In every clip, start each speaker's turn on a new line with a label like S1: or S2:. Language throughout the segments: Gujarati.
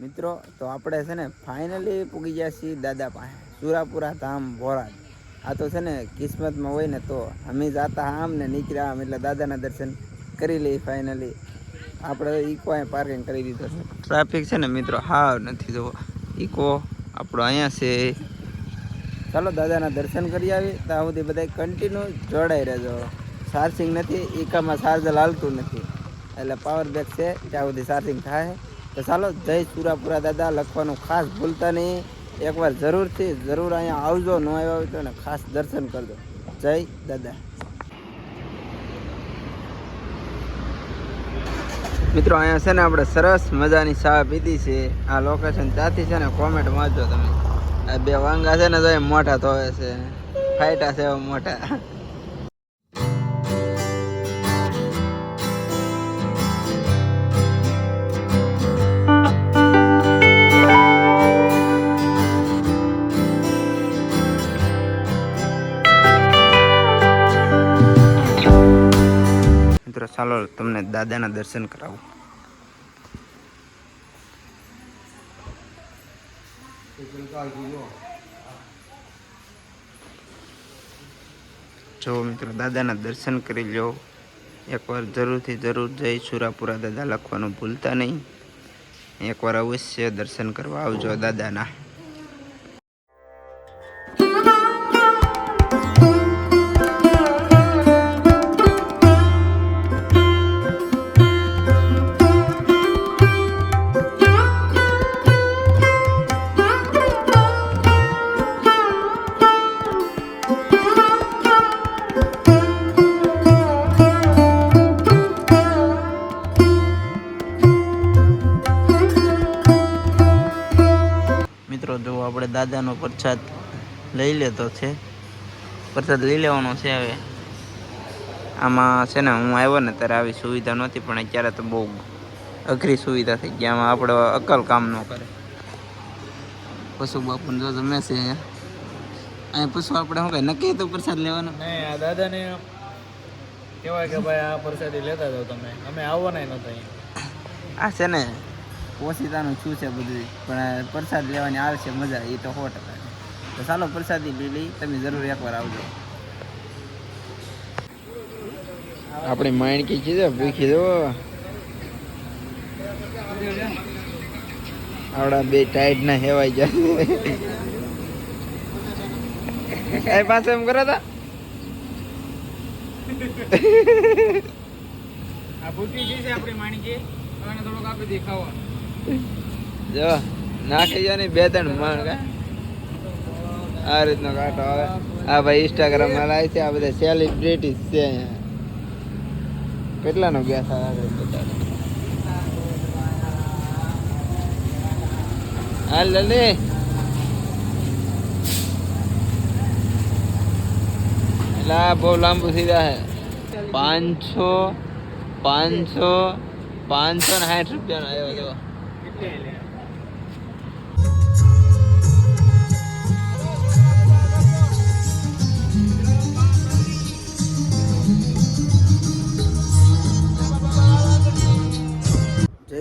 S1: મિત્રો, તો આપણે છે ને ફાઇનલી પૂગી ગયા છીએ દાદા પાસે. સુરાપુરા ધામ ભોરાજ આ તો છે ને કિસ્મતમાં હોય ને તો અમે જાતા આમ ને નીકળ્યા આમ એટલે દાદાના દર્શન કરી લઈએ ફાઇનલી આપણે ઇકો પાર્કિંગ કરી દીધો છે. ટ્રાફિક છે ને મિત્રો, હાવ નથી જવો. ઇકો આપણો અહીંયા છે. ચાલો દાદાના દર્શન કરી આવી. ત્યાં સુધી બધા કન્ટિન્યુ જોડાઈ રહેજો. ચાર્જિંગ નથી ઇકામાં ચાર્જર હાલતું નથી. એટલે પાવર બેક છે, ત્યાં સુધી ચાર્જિંગ થાય. તો ચાલો, જય સુરાપુરા દાદા, લખવાનું ખાસ ભૂલતા નહીં. એકવાર જરૂરથી જરૂર અહીંયા આવજો, ન આવ્યા હોય તો અને ખાસ દર્શન કરજો. જય દાદા. મિત્રો, અહીંયા છે ને આપણે સરસ મજાની ચા પીધી છે. આ લોકેશન ત્યાંથી છે ને કોમેન્ટ વાંચો તમે. આ બે વાંગા છે ને તો મોટા ધોવે છે. ફાઇટા છે મોટા ચાલો તમને દાદાના દર્શન કરાવું. જો મિત્રો, દાદાના દર્શન કરી લો એકવાર જરૂરથી જરૂર જઈ સુરાપુરા દાદા લખવાનું ભૂલતા નહીં. એકવાર અવશ્ય દર્શન કરવા આવજો દાદાના. મિત્રો જો આપણે દાદાનો પ્રસાદ લઈ લેતો છે. પ્રસાદ લઈ લેવાનો છે હવે. આમાં છે ને હું આવ્યો ને ત્યારે આવી સુવિધા નહોતી પણ અત્યારે તો બહુ અઘરી સુવિધા થઈ ગઈ. આમાં આપણે અકલ કામ ન કરે. પશુ બાપુને જો તમે છે અહીંયા પશુ આપણે શું કહે નક્કી તો પ્રસાદ લેવાનો?
S2: આ દાદાને કહેવાય કે ભાઈ આ પ્રસાદી લેતા જાઓ તમે. અમે આવવાના નહોતા
S1: આ છે ને ઓશિતાનું શું છે બધું? પણ પ્રસાદ લેવાની આવશે મજા એ તો સો ટકા. તો ચાલો પ્રસાદી લઈ લઈ તમે જરૂર એકવાર આવજો. આપણી માણકી છે ભૂખી દો આવડા બે ટાઈટ ના હેવાઈ જાય એ પાસે એમ કરો તા.
S2: આ ભૂખી છે આપણી માણકી. એને થોડુંક આપી દે ખાવા.
S1: જો, નાખી જાય ને બે ત્રણ માણ, કા? આ રીતનો કાંટો આવે. આ ભાઈ ઇન્સ્ટાગ્રામમાં લાય છે, આ બધા સેલિબ્રિટી છે અહીંયા. કેટલાનો ગેસ બતાવો હાલ લલી એટલે બહુ લાંબુ થઈ જાય પાંચસો પાંચસો પાંચસો ને સાઠ રૂપિયાનો આવ્યો જો
S2: લે
S1: જય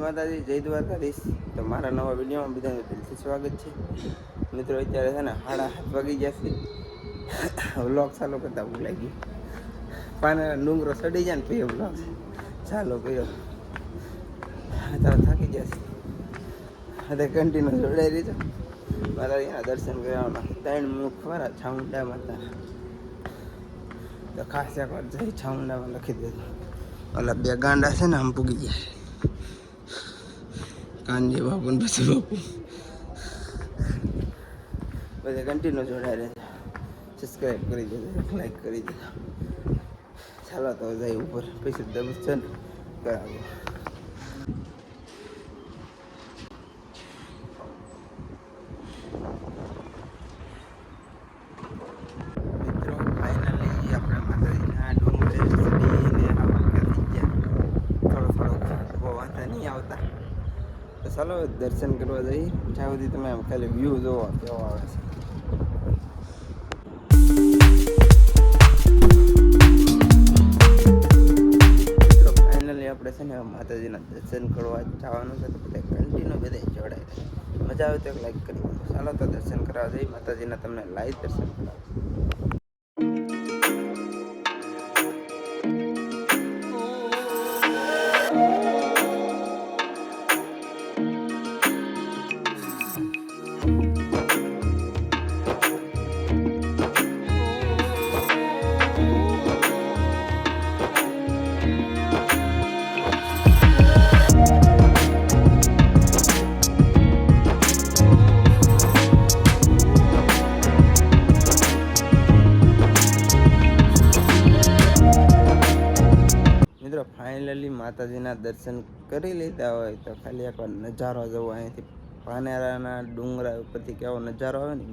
S1: માતાજી, જય દ્વારકાધીશ. તો મારા નવા વિડીયોમાં બધાનું દિલથી સ્વાગત છે. મિત્રો, અત્યારે છે ને સાડા હાથ વાગી છે. વ્લોગ ચાલુ કરતા ભૂલાઈ ગયું. પાના ડુંગરો સડી જાય ને પીએ વ્લોગ ચાલો પીઓ અત્યારે થાકી ગયા છે અત્યારે કન્ટિન્યુ જોડાઈ રહી છે મારા અહીંયા દર્શન કરવાના ત્રણ મુખ મારા છામુંડા માતા. તો ખાસ એકવાર જઈ છામુંડામાં લખી દેજો. ઓલા બે ગાંડા છે ને, આમ પૂગી ગયા. કાનજી બાપુ ને પછી બાપુ. બધે કન્ટિન્યુ જોડાઈ રહે સબસ્ક્રાઈબ કરી દેજો લાઈક કરી દેજો. ચાલો તો જાય ઉપર. પછી ને. કરાવો મિત્રો ફાઇનલી આપણે માતાજીના ડુંગરે ચડીને આપણે થઈ ગયા થોડો થોડો બહુ વાંધા નહીં આવતા તો ચાલો દર્શન કરવા જઈએ. જ્યાં સુધી તમે આમ ખાલી વ્યૂ જોવો, કેવો આવે છે. આપણે છે ને માતાજીના દર્શન કરવા જવાનું છે. તો બધા કન્ટિન્યુ બધા જોડાય. મજા આવે તો લાઈક કરી ચાલો તો દર્શન કરવા જઈ માતાજીના તમને લાઈવ દર્શન કરાવો માતાજીના દર્શન કરી લીધા હોય તો ખાલી એકવાર નજારો જવો. અહીંથી પાનેરાના ડુંગરા ઉપરથી કેવો નજારો આવે ને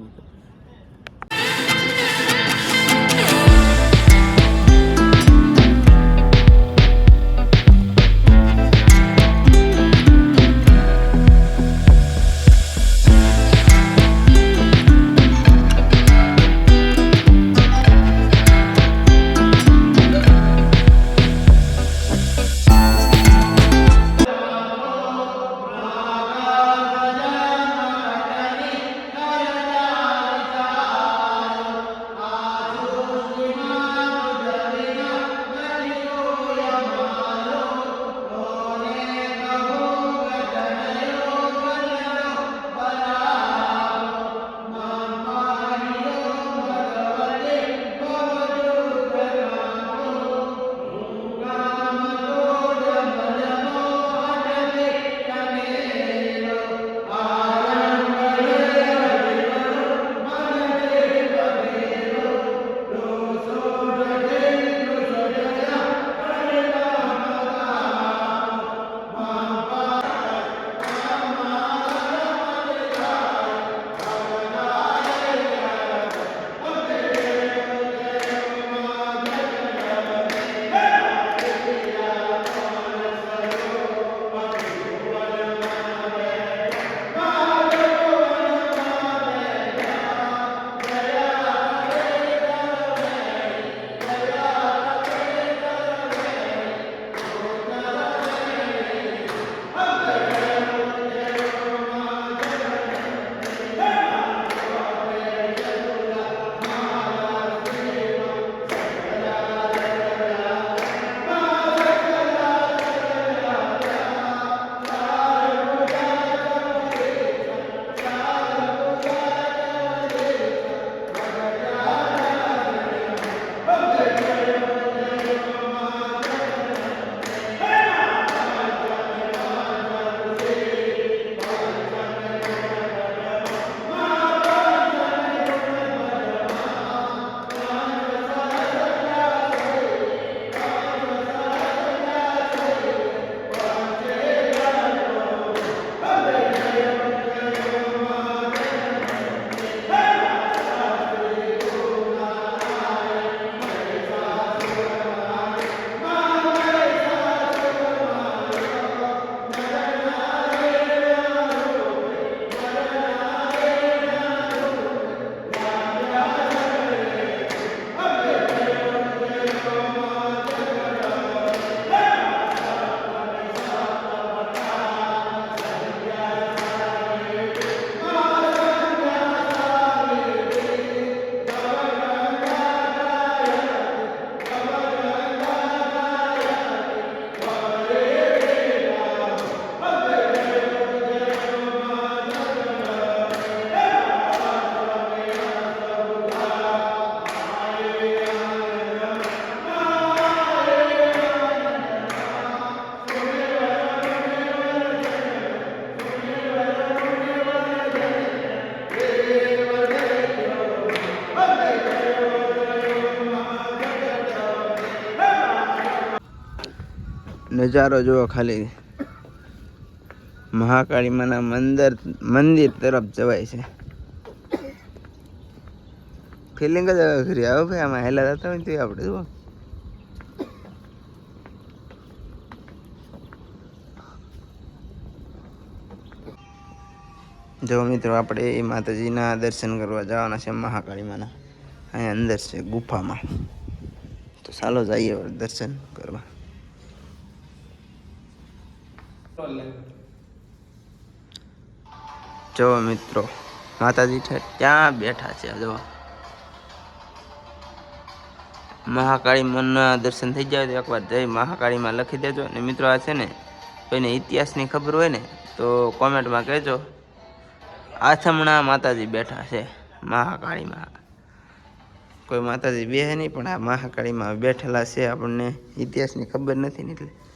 S1: નજારો જુઓ ખાલી. મહાકાળી માના મંદિર મંદિર તરફ જવાય છે. ફિલિંગ જ ખરી આવો ભાઈ આમાં હેલા થતા હોય તો આપણે જુઓ. જો મિત્રો, આપણે એ માતાજીના દર્શન કરવા જવાના છે મહાકાળી માના અહીંયા અંદર છે ગુફામાં. તો ચાલો જઈએ દર્શન કરવા. જો મિત્રો, માતાજી છે, ત્યાં બેઠા છે, જો. મહાકાળી મનના દર્શન થઈ જાય તો એકવાર જય મહાકાળીમાં લખી દેજો. અને મિત્રો, આ છે ને, કોઈને ઇતિહાસની ખબર હોય ને, તો કોમેન્ટમાં કહેજો. આથમણા માતાજી બેઠા છે મહાકાળીમાં. કોઈ માતાજી બે નહીં, પણ આ મહાકાળીમાં બેઠેલા છે આપણને. ઇતિહાસની ખબર નથી ને